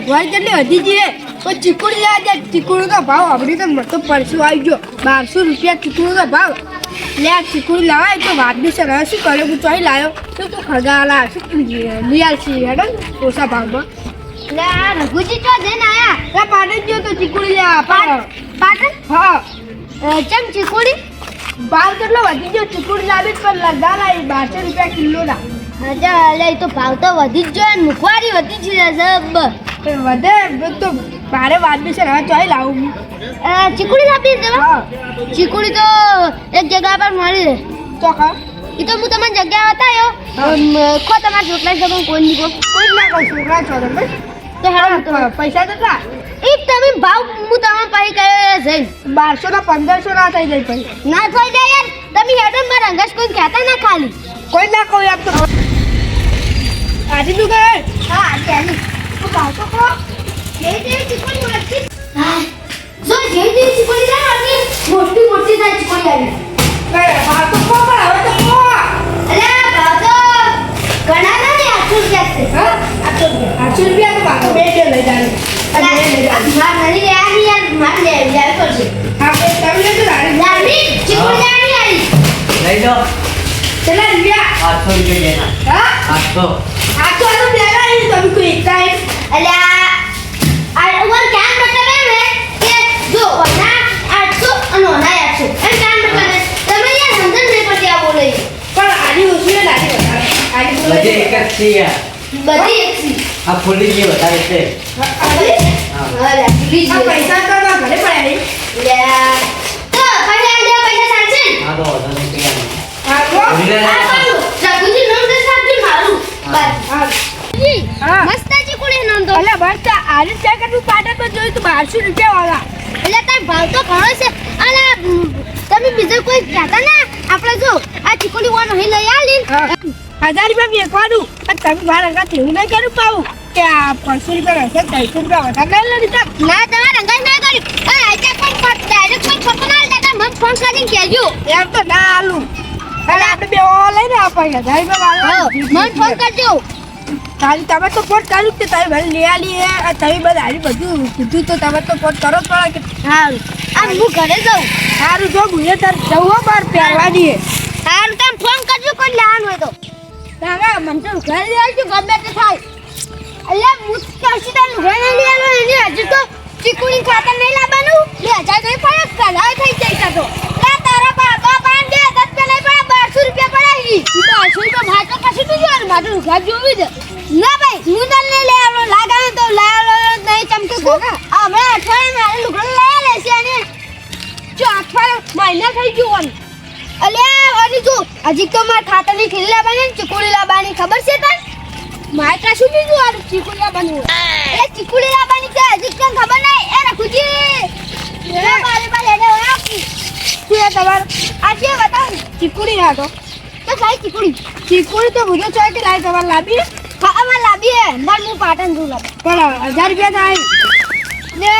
મોંઘવારી કેટલી વધી ગઈ તો ચીકુડી લેવા જાય ચીકુડીનો ભાવ આપણી તો મતો પરસું આવી ગયો. બારસો રૂપિયા ચીકુડીનો ભાવ. લે આ ચીકુડી લાવાય તો વાત બી સર હવે શું કર્યો હું ચોઈ લાવ્યો તો તું ખગાલા શું લિયાલ છે હેડો ઓછા ભાવમાં. લે આ રઘુજી તો જઈને આયા? લે પાટણ ગયો તો ચીકુડી લેવા પાટણ પાટણ હા. ચમ ચીકુડી? ભાવ કેટલો વધી ગયો? ચીકુડી લાવી પણ લગા લાવી બારસો રૂપિયા કિલોના. હજા લે તો ભાવ તો વધી જ ગયો મુખવારી વધી જ છે પણ વધે તો મારે વાત બી છે હવે ચોઈ લાવું ચીકુડી આપી દેવા હા ચીકુડી તો એક જગ્યા પર મળી રહે ચોખા એ તો હું તમને જગ્યા બતાવ્યો ખો તમારે ચોટલા જવાનું કોઈ નહીં કોઈ ના કહું છોકરા છો તમે તો હા પૈસા કેટલા એ તમે ભાવ હું તમારા પાસે કહ્યો જઈ બારસો ના પંદરસો ના થઈ જાય પછી ના થઈ જાય યાર તમે હેડો મારા અંગાશ કોઈ કહેતા ના ખાલી કોઈ ના કહું યાર તો આજે તું કહે હા ચાલી મોટી મોટી થાય ચીકુડી આવી. લઈ જાઓ અરે માર નહીં લે આ યાર માર લે જાય પડશે હા બે તમે લેજો રાણી લાવી ચીકુડી લાવી આવી. લઈ લો કેટલા રૂપિયા? આઠસો રૂપિયા લેના. હા? આઠસો. આઠસો તો બે તમે કોઈ એક ટાઈમ અલ્યા આ ઉપર કામ મતલબ એમ હે કે જો ઓના 800 અને ઓના 800 એમ કામ મતલબ તમે યાર સમજણ નહીં પડતી આ બોલે પણ આની ઓછી ને લાગે વધારે. આની બોલે બધી એક જ છે યાર. બધી એકસી આ ફૂલી જે વધારે છે. હા. અરે ભૂલી આ પૈસા તો મારા ઘરે પડ્યા નહીં. લ્યા તો પૈસા આ પૈસા સાચે આ તો હા. ભૂલી આ ગયા પાડું રઘુજી નામ દે સાચું મારું બસ હા જી હા. મસ્ત છે કુડી નામ તો અલા બસ તો આજે પાટણ પાટણમાં જોયું તો બારસો રૂપિયા વાળા. એટલે તાર ભાવ તો ઘણો છે. અને તમે બીજો કોઈ કહેતા ને? આપણે જો આ ચીકોડી વાનો અહીં લઈ આલી. હજાર રૂપિયા વેચવાનું અને તમે મારા અંગા એવું નહીં કર્યું પાવું કે આ પાંચસો રૂપિયા રહેશે ત્રણસો રૂપિયા વધારે લઈ લીધા ના તમારા અંગા ના કર્યું. અરે આજે પણ ડાયરેક્ટ કોઈ છોકરો ના લેતા મને ફોન કરીને કહેજો. એમ તો ના આલું. અને આપણે બે લઈને આપણે હજાર રૂપિયા વાળો મને ફોન કરજો. ખાલી તમે તો પોટ કર્યું કે તારી ભલે લઈ આલી હે. તમે બધા બધું કીધું તો તમે તો પોટ કરો જ પડે કે સારું આ હું ઘરે જાઉં. સારું જો હું તાર જવું હો બાર પહેરવા દઈએ સારું તમે ફોન કરજો કોઈ લેવાનું હોય તો. તારા મને તો ઘરે લઈ આવજો ગમે તે થાય. અલ્યા હું કશી તારું ઘરે લઈ આવ્યો એની હજુ તો ચીકુની ખાતર નહીં લાવવાનું. બે હજાર નહીં પડે કલાય થઈ જાય તો. તારા બાપા પાંચ બે હજાર નહીં પડે બારસો રૂપિયા પડાવી. તું તો અઢસો રૂપિયા ભાટો પછી તું જોવાનું મારું ઘર જોવી દે ના ભાઈ હું તને નહીં લઈ આવડો લાગાને તો લઈ આવડો નહીં ચમકે તું. હમણાં અઠવાડિયે મારે લુગડો લઈ લેશે અને જો અઠવાડિયે મહિના થઈ ગયું અલે અને જો હજી તો મારા ખાતાની ખીલી લાવવાની ને ચીકુડી લાવવાની ખબર છે તને? મારે કશું બીજું આ ચીકુડી બનવું એ ચીકુડી લાવવાની છે હજી તને ખબર નહીં. એ રખુજી બારે બારે એને એ તમારું? આ જે બતાવો ચીકુડી રાખો તો સાહેબ ચીકુડી. ચીકુડી તો ભૂજો છો કે લાઈ તમારે લાવી હા અમાર લાવી હે. માર હું પાટણ દઉં લાવ પણ હજાર રૂપિયા થાય. ને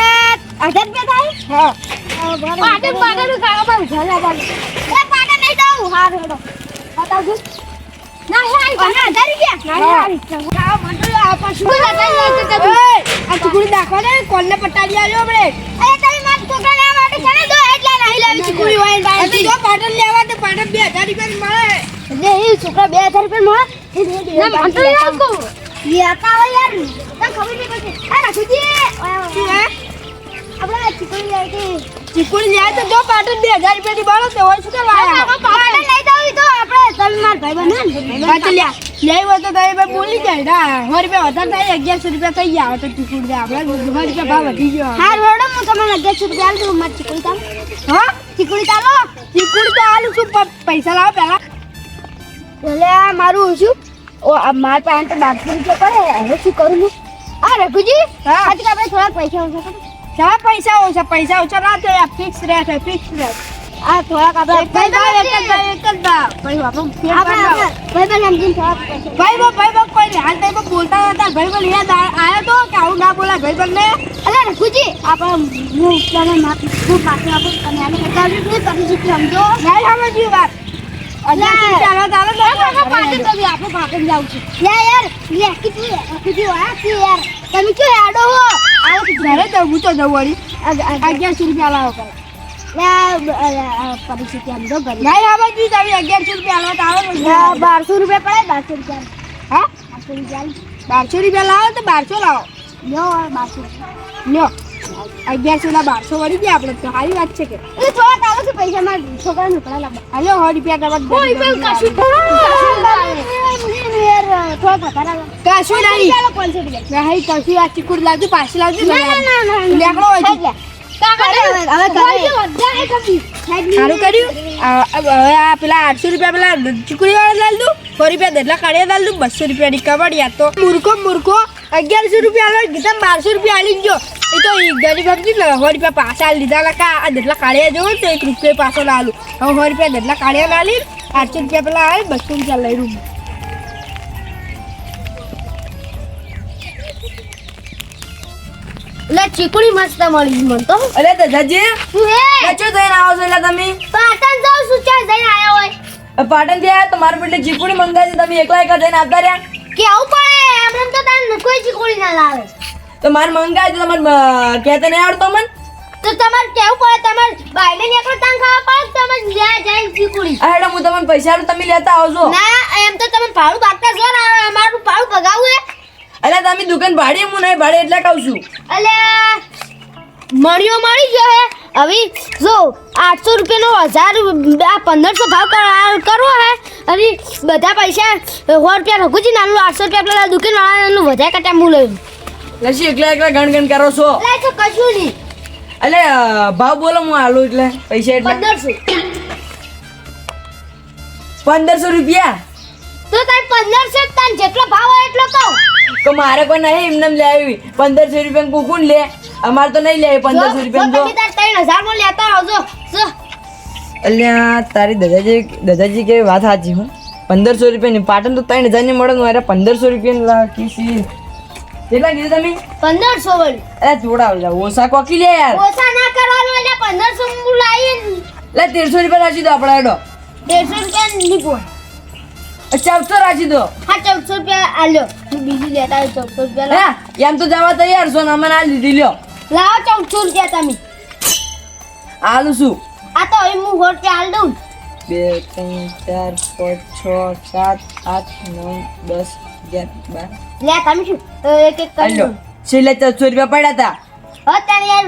હજાર રૂપિયા થાય? હા. પાટણ પાટણ ખાવા પર ઘર લાવવાનું એ પાટણ નહીં દઉં હાર હેડો બતાવજો ના હે હજાર રૂપિયા? હા. ખાવા આ પાછું. હજાર આ ચીકુડી નાખો ને. કોલને પટાડી આવ્યો આપણે અરે તમે મારા છોકરાને છે દો લાવી ચીકુડી હોય બાકી જો પાટણ લેવા તો પાટણ બે હજાર રૂપિયા મળે. એ છોકરા બે રૂપિયા મળે? ના મને તો યાદ કહું યાતા હોય યાર. તને ખબર નહીં પડતી. આ રાખુજી. આપણે આ ચીકુડી લાવી ચીકુડી લે તો જો પાટણ બે હજાર રૂપિયાની મળે તો હોય શું કે લાયા પાટણ લઈ દઉં તો આપણે તમે મારા ભાઈ હા તો લ્યા લે હોય તો તમે બોલી જાય. ના સો રૂપિયા વધારે થાય અગિયારસો રૂપિયા થઈ ગયા. તો ચીકુડી આપણે સો રૂપિયા ભાવ વધી ગયો. હા રોડો હું તમને અગિયારસો રૂપિયા મારી ચીકુડી હા? ચીકુડી ચાલો ચીકુડી તો આલું છું પૈસા લાવો પહેલા. એટલે મારું શું? ઓ મારા પાસે તો બારસો રૂપિયા પડે હવે શું કરું હું? આ રઘુજી હા. આજે આપણે થોડા પૈસા ઓછા કરો. પૈસા ઓછા પૈસા ઓછા ના થાય ફિક્સ રેટ ફિક્સ રેટ આ થોડાક એક જ ભાવ એક જ ભાવ એક જ ભાવ પછી આપણું આપણે ભાઈ ભાઈ સમજીને થોડાક ભાઈ બો ભાઈ બો કોઈ હાલ તો એમાં બોલતા હતા ભાઈ બો યાદ આયો તો કે આવું ના બોલા ભાઈ ને અરે રઘુજી આપણે હું તને માફ હું પાછળ આપું અને આને બતાવ્યું નહીં તમે શું સમજો? નહીં સમજ્યું વાત. આપણે આપણે તમે ક્યાં આડો હો? આવો કે ઘરે જવું તો જવું. અગિયારસો રૂપિયા લાવો કરો. પરિસ્થિતિ આમ તો ગરી નહીં આ બાજુ તમે અગિયારસો રૂપિયા આલવા તો આવો. બારસો રૂપિયા પડે બારસો રૂપિયા હા બારસો રૂપિયા બારસો રૂપિયા લાવો તો બારસો લાવો લ્યો બારસો લ્યો અગિયારસો ના બારસો વળી ગયા આપણે તો સારી વાત છે કે એટલે થોડા કાલો પૈસા મારા છોકરા નુકડા લાવવા હાલો સો રૂપિયા કશું લાવો. નહીં કશું આ ચીકુડ લાવજો પાછી લાવજો લેકડો હોય છે. સારું કર્યું? હવે આ પેલા આઠસો રૂપિયા પેલા ચીકુડી વાળા લાલ દઉં સો રૂપિયા દેટલા કાઢ્યા લાલ દઉં બસો રૂપિયાની કબડ યાર તો મૂર્ખો મૂર્ખો અગિયારસો રૂપિયા આલો ગીતા બારસો રૂપિયા આલી ગયો એ તો ઈ ગરીબ હતી ને સો રૂપિયા પાછા આલી દીધા લખા આ દેટલા કાઢ્યા જવો તો એક રૂપિયા પાછો લાલું. હવે સો રૂપિયા દેટલા કાઢ્યા લાલી આઠસો રૂપિયા પેલા આવે બસો રૂપિયા લઈ રૂમ. એટલે ચીકુડી મસ્ત મળી મને તો. અરે દાદાજી હું હે. ક્યાં જઈને આવો છો એટલે તમે. પાટણ જાવ છું ચાલ જઈને આવ્યા હોય. પાટણથી આવ્યા તમારે એટલે ચીકુડી મંગાવી તમે એકલા એકલા જઈને આવતા રહ્યા? કેવું પડે એમ તો તારે કોઈ ચીકુડી ના લાવે. તો મારે મંગાવી તમારે કહેતા નહીં આવડતો મન? તો તમારે કેવું પડે તમારે બાઈને નીકળો તાન ખાવા પડે તમે જ્યાં જાય ચીકુડી? હેડો હું તમને પૈસા તમે લેતા આવજો. ના એમ તો તમે ભાડું ભાગતા જો ને અમારું ભાડું ભગાવું હે. અરે તમે દુકાન ભાડે હું નહીં ભાડે એટલે કહું છું. અલે મળ્યો મળી ગયો હે. હવે જો આઠસો રૂપિયાનો હજાર આ પંદરસો ભાવ કરવો હે. અને બધા પૈસા સો રૂપિયા રઘુજી નાનું આઠસો રૂપિયા પેલા દુકાન વાળાનું વધારે કટા હું લઉં. લસી એકલા એકલા ગણ ગણ કરો છો? એટલે કશું નહીં. એટલે ભાવ બોલો હું આલું એટલે પૈસા એટલે. પંદરસો. પંદરસો રૂપિયા? તો તાર પંદરસો તાર જેટલો ભાવ હોય એટલો કહું. તો મારે કોઈ નહીં એમને લેવી પંદરસો રૂપિયા કુકુન લે. અમારે તો નહીં લે પંદરસો રૂપિયા ત્રણ ત્રણ હજારમાં લેતા આવજો અલ્યા તારી દાદાજી દાદાજી કેવી વાત સાચી હું. પંદરસો રૂપિયાની પાટણ તો ત્રણ હજારની મળે ને અરે પંદરસો રૂપિયાની લાખી સી. કેટલા કીધું તમે? પંદરસો વળી. અરે જોડાવ જા. ઓછા કોકી લે યાર. ઓછા ના કરવાનું એટલે પંદરસો હું લાવી લે તેરસો રૂપિયા રાખી દો આપણે એડો તેરસો રૂપિયા નહીં ચારસો રાખી દો. હા ચૌદસો રૂપિયા આલ્યો. બીજી લેતા ચૌદસો રૂપિયા હા એમ તો જવા તૈયાર છો ને અમને આ લીધી લ્યો. લાવો ચૌદસો રૂપિયા તમે. આલું શું? આ તો હવે હું રૂપિયા આલ દઉં. બે ત્રણ ચાર પાંચ છ સાત આઠ નવ દસ અગિયાર બાર. લે તમે શું? એક એક કરી દઉં. છેલ્લે ચૌદસો રૂપિયા પડ્યા હતા અત્યારે યાર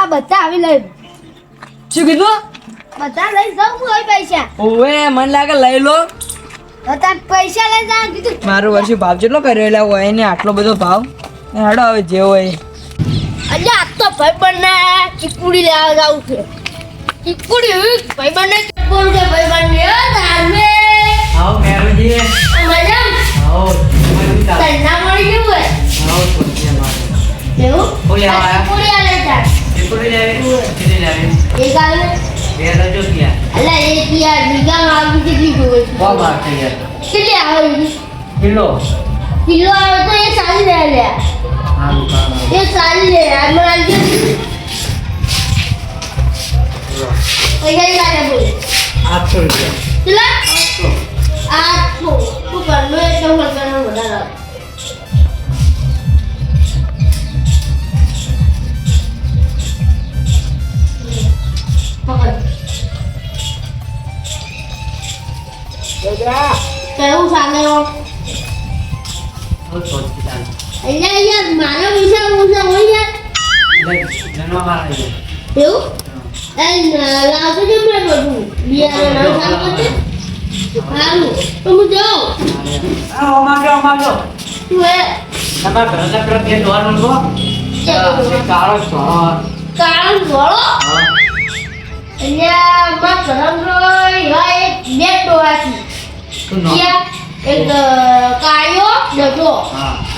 આ બધા આવી લઈ શું કીધું? બધા લઈ જાઉં હોય પૈસા. ઓવે મને લાગે લઈ લો. પૈસા લઈ જાવ કીધું મારું વર્ષે ભાવ જેટલો કર્યો એટલે હોય? ને આટલો બધો ભાવ? હેડો હવે જે હોય. એ. આ તો ભાઈ બંને ચીકુડી લેવા જાવ છે. ચીકુડી ભાઈ બંને ચીકુડી છે ભાઈ બંને ધામે આવો મેરુજી. મજા આવો તન્ના મળી ગયું હોય? આવો ખુરશી મારે. એવું? કોઈ આવા? ચીકુડી લેવા ચીકુડી લેવા? ચીકુડી લેવા. એક આલે. બે રજો ક્યાં? અલ્યા એક યાર બીજામાં આવી કેટલી જોવે છે? બહુ ભાવ થઈ ગયા કેટલી આવે? કિલો. કિલો આવે તો એ સારી લે. લે એ સારી લે આ મને આલજે પૈસા ઈ લાગે બોલ. આઠસો રૂપિયા. કેટલા? આઠસો. આ તો કરનો એ તો કરનો વધારે કેવું સામે બહુ ખુરશી ચાલ અહીંયા યાર મારા વિશે ઓછા હોય યાર એવું એ લાવતો જ મેં બધું બિયારણ ના સારું સારું તો હું જાઉં એ તમારા ઘર લકડ બે દોર મંગો કાળો સોર કાળ ગોળો એક બે તું નો એક કાયો કાળિયો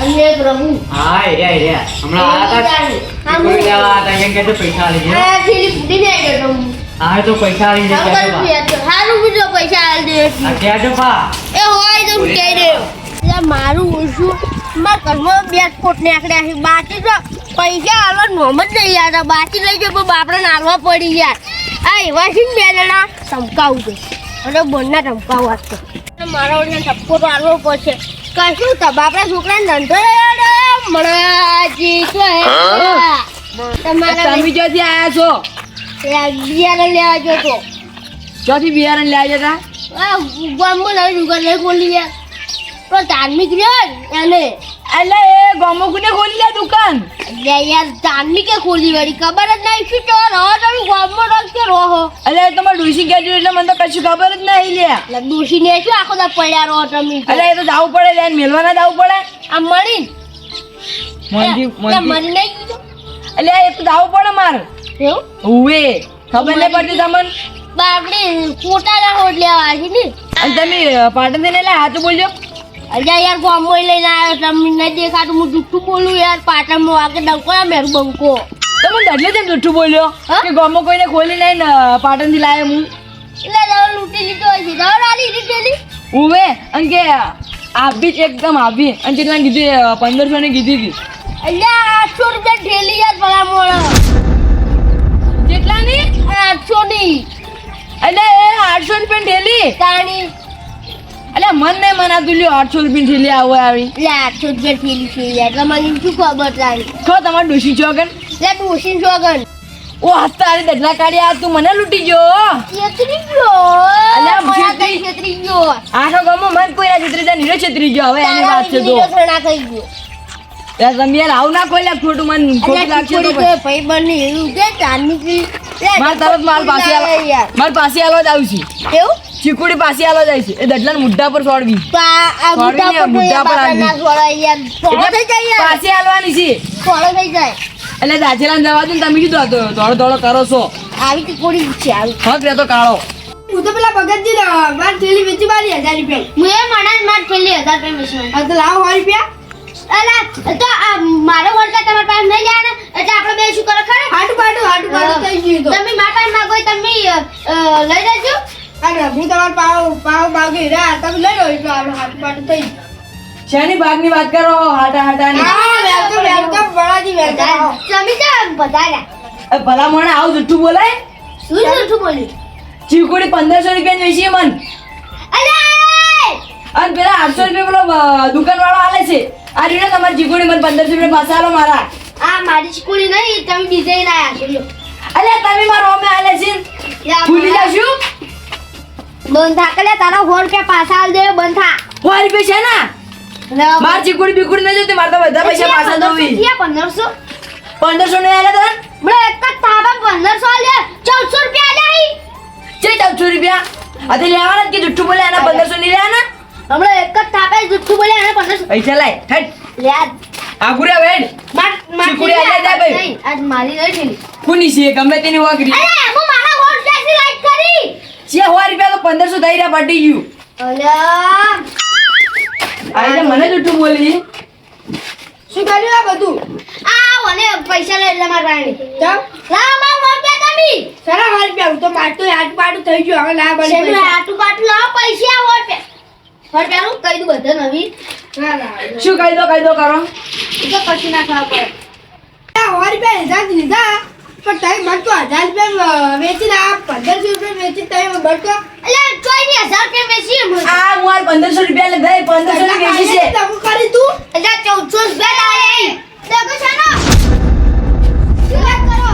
અને એક રઘુ. હા એ રે રે હમણાં હતા ચીકુડી લેવા હતા એમ કહેતો પૈસા લઈ દે હા ફિલિપ દીને ને તો હું. તો પૈસા લઈ દે તો. સારું બીજો પૈસા આલ દે. આ કહેજો પા એ હોય તો કહી દઉં. એટલે મારું ઓછું માર ઘરમાં બે કોટ નીકળ્યા છે. બાકી તો પૈસા આલો નોમ જ નહીં યાર બાકી લઈ ગયો પણ બાપડા નાલવા પડી યાર આ એવા છે ને બે જણા ચમકાવું છે. અને બોનના ધમકા વાત તો મારા ઓળને ધક્કો મારવો પડશે. કશું તબ છોકરા છોકરાને ધંધો મણાજી તો તમારા તમે જ્યાંથી આવ્યા છો? બિયારણ લેવા જો તો. ક્યાંથી બિયારણ લેવા જતા આ ગામમાં નવી દુકાન લઈ ખોલી તો ધાર્મિક રહ્યો એને. એટલે એ ગોમુકને ખોલી લે દુકાન. એટલે યાર કે ખોલી વાળી. ખબર જ નહીં શું તો રહો તમે ગામમાં કે રહો? એટલે તમે ડોસી ગયા? એટલે મને તો કશું ખબર જ નહીં લે એટલે દોશીને શું આખો દા પડ્યા રહો તમે? એટલે એ તો જવું પડે લે મેલવાના જવું પડે. આ મળી? મોંઘી મરી નહીં એટલે એ તો જવું પડે મારે. એવું? ઉવે ખબર નહીં પડતી તમને? બાપડે પોતાના રોડ લેવા છે ને? અને તમે પાટણ થઈને એટલે હાથ બોલજો. અજા યાર ગામમાં લઈને આવ્યો તમને નહીં દેખાતું હું જુઠ્ઠું બોલું યાર પાટણમાં વાગે ડંકો મેરું બંકો. તમે દડલે તેમ જુઠ્ઠું બોલ્યો? કે ગોમો કોઈને ખોલી નહીં ને પાટણથી લાવ્યો હું? એટલે દવા લૂંટી લીધો છે. દવા લાલી લીધેલી ઉવે અને કે આપી જ એકદમ આપી અને કેટલા કીધી પંદરસો ની કીધી હતી. અલ્યા આઠસો રૂપિયા ઠેલી યાર ભલા જેટલા કેટલાની આઠસો ની એટલે આઠસો રૂપિયા ઠેલી? તાણી. એટલે મન નહીં મનાતું લ્યો આઠસો રૂપિયા લે આવો આવી. લે આઠસો રૂપિયા ઠેલી છે એટલે મને શું ખબર તારી? ખો તમારે ડોસી ચોગન? લે ડોસી સોગન ઓ હાથ તારી દડલા કાઢ્યા તું મને લૂટી ગયો. છેતરી ગયો. અલ્યા, મોળા કઈ છેતરી ગયો. આખો ગમો મન કોઈ ના છેતરી જાય નીરજ છેતરી ગયો. હવે એની વાત છે તો સણા ખાઈ ગયો. યાર તમે યાર આવું ના ખોલ્યા ખોટું મન ખોટું લાગશે તો ભાઈ બની એવું કે ધાર્મિક માર તરત માર પાસે આલો માર પાસે આલો જ આવું એવું? ચીકુડી પાસે આલો જાય છે. એ દડલાને મુદ્દા પર છોડવી મુદ્દા પર પાસે આલવાની છે. સોળો થઈ જાય. એટલે દાજેલા જવા દે તમે કીધું હતો દોડો દોડો કરો છો. આવી ચીકુડી છે આવી. હક રે કાળો. હું તો પેલા ભગતજી માર થેલી વેચી મારી હજાર રૂપિયા. હું એ મણા માર છેલ્લી હજાર રૂપિયા મિશન આ તો લાવો સો રૂપિયા. અલા તો આ મારો વળતા તમારા પાસે નહીં જાય ને એટલે આપણે બે શું કરો ખરે? હાટું પાટું હાટું પાટું થઈ ગયું તમે મારા પાસે માંગો તમે લઈ લેજો અને હું તમારો પાવ પાવ માગી રહ્યા તમે લઈ લો એટલે આપણું હાથ પાટ થઈ શેની ભાગની વાત કરો? હાટા હાટાની હા વેલકમ વેલકમ બળાજી વેલકમ તમે તો બધાયા ભલા મને આવું જુઠ્ઠું બોલાય? શું જુઠ્ઠું બોલી? ચીકુડી પંદરસો રૂપિયા વેચી મન. અને પેલા આઠસો રૂપિયા પેલો દુકાન વાળો આલે છે. આ રીતે તમારી ચીકુડી મને પંદરસો રૂપિયા પાછા આલો મારા. આ મારી ચીકુડી નહીં તમે બીજે લાયા છો અલ્યા તમે મારો અમે આલે છે. ભૂલી જશું? બંધ થા કલે તારા સો રૂપિયા પાછા આલ દે બંધ. થા સો રૂપિયા છે ને? માર ચીકુડી બીકુડી ન જોતી માર તો બધા પૈસા પાછા દોવી પંદરસો? પંદરસો ને આલે તન? બળે એક જ થાબા પંદરસો આલ્યા. ચૌદસો રૂપિયા આલ્યા જે છે રૂપિયા? અતે લેવાના કે જુઠ્ઠું બોલે એના પંદરસો ની લેવાના? હમણાં એક જ થાપે જુઠ્ઠું બોલ્યા આના પંદરસો પૈસા લાય હટ લે આગુરે વેડ માર માર ચીકુડી આલે જા ભાઈ. આજ મારી રહી છે કુની છે? ગમે તેની વાગરી અરે હું મારા સો રૂપિયાથી લાઈક કરી? છે સો રૂપિયા તો પંદરસો થઈ રહ્યા પટી ગયું. અલ્યા. આ એટલે મને જુઠ્ઠું બોલી. શું કર્યું આ બધું? આ મને પૈસા લઈ લે મારા પાણી ચમ લાવ મારા રૂપિયા તમે. સરા સો રૂપિયા? હું તો માટું આટ પાટું થઈ ગયું હવે લા બની પૈસા. આટું પાટું લાવો પૈસા સો રૂપિયા. સો રૂપિયાનું કહી દઉં બધા નવી. ના ના શું કહી દો કહી દો કરો. તો પછી ના ખાવા પડે. સો રૂપિયા હજાર લીધા. પણ તમે બટકો હજાર રૂપિયા વેચીને આ પંદરસો રૂપિયા વેચી તમે બટકો એટલે કોઈ ની હજાર રૂપિયા વેચી આ હું આ પંદરસો રૂપિયા લે ભાઈ પંદરસો રૂપિયા વેચી છે. તમે કરી તું. એટલે ચૌદસો રૂપિયા લાવે દેખો છે શું કરો?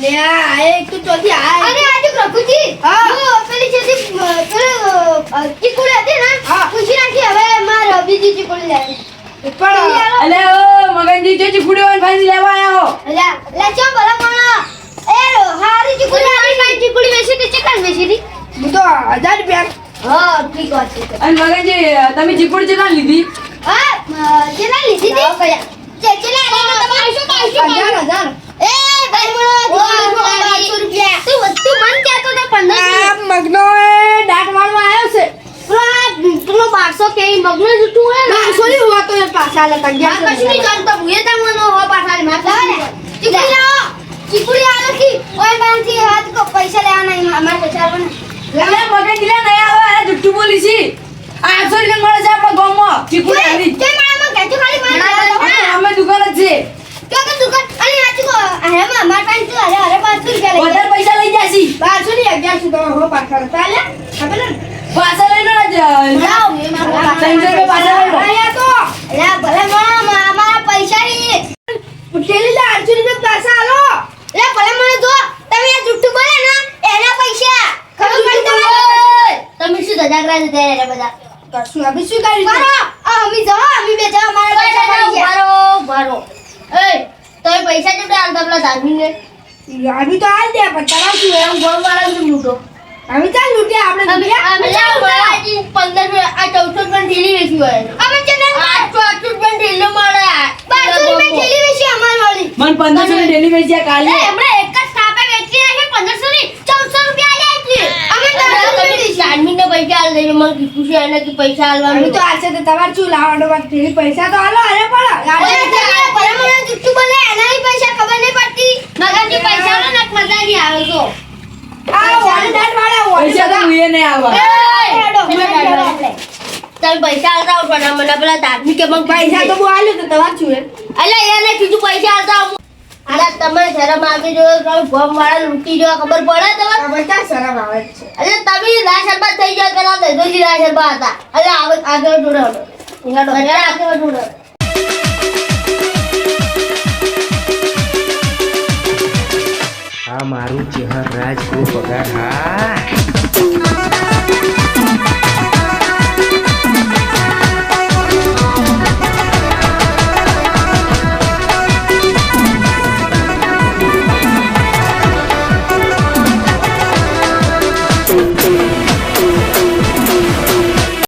ને આ એક તો ચોથી આ અને આજે પ્રભુજી. હા. પેલી ચીકુડી હતી ને હા. પૂછી નાખી હવે મારે બીજી ચીકુડી લેવી. પણ અલે ઓ મગનજી જે ચીકુડી ભાઈ લેવા આવ્યો અલ્યા લે ઈ મગનું જૂઠું હોય ને? બારસો ની હોવા તો એ પાછા લે મારે કશું નહીં જાણતો હું એ તમને હો પાછા માર ચીકુડી લાવો ચીકુડી આલો કી. ઓય બાંધી હાથ કો પૈસા લેવા નહીં અમાર પૈસા આલવાના અલે ખોટું બોલી છે? આ આઠસો રૂપિયા મળે છે આપણા પૈસા લઈ જાસી 1200 ની 1100 તો હો પાછળ. પાછા પાછા લઈ લો આયા તો. ભલે મારા અમારા પૈસા ની ઉઠેલી 800 રૂપિયા પાછા આલો. લે ભલે મને જો તમે આ જુઠ્ઠું બોલે ના. બધા. કશું શું આ અમી જો અમી બે જવા મારા પૈસા પડી ગયા. એ તોય પૈસા કેટલા આલતા પેલા ધાર્મિક ને? આવી તો હાલ દે પણ તારા શું એમ ગોળ વાળા ને લૂટો? આવી ચાલ લૂટ્યા આપણે અમે મારાજી પંદર આ ચૌદસો રૂપિયા ઢીલી વેચી હોય. અમે ચેનલ આ આઠસો રૂપિયા ઢીલો મળે. રૂપિયા વેચી અમાર વાળી. મને પંદરસો ની ડેલી વેચી કાલે. હમણાં એક જ સ્થાપે વેચી નાખી પંદરસો ની ચૌદસો રૂપિયા આલ્યા છે અમે ચારસો રૂપિયા દીધી. ધાર્મિક ને પૈસા આલ મને કીધું છે એને કે પૈસા આલવાનું તો આજે તો તમારે શું લાવવાનો વાત પેલી પૈસા તો હાલો અરે પણ મને જુઠ્ઠું બોલે એનાય પૈસા ખબર નહીં પડતી. મગનજી પૈસા ને મજા નહીં આવે તો. આ વાળા પૈસા તો નહીં. તમે પૈસા આલતા પણ મને પેલા ધાર્મિક કે મને પૈસા તો બહુ આલ્યું તો તમારે શું એમ? અલે એને કીધું પૈસા આલતા આવો. અલા તમે શરમ આવી જો તમે ગોમ વાળા લૂંટી જો ખબર પડે તમને? આ બધા શરમ આવે છે. અલે તમે રાશરબા થઈ ગયા પેલા દજોજી રાશરબા હતા. અલે આવે આગળ જોડો હેડો આગળ જોડો. આ મારું ચહેર રાજ પગાર. હા.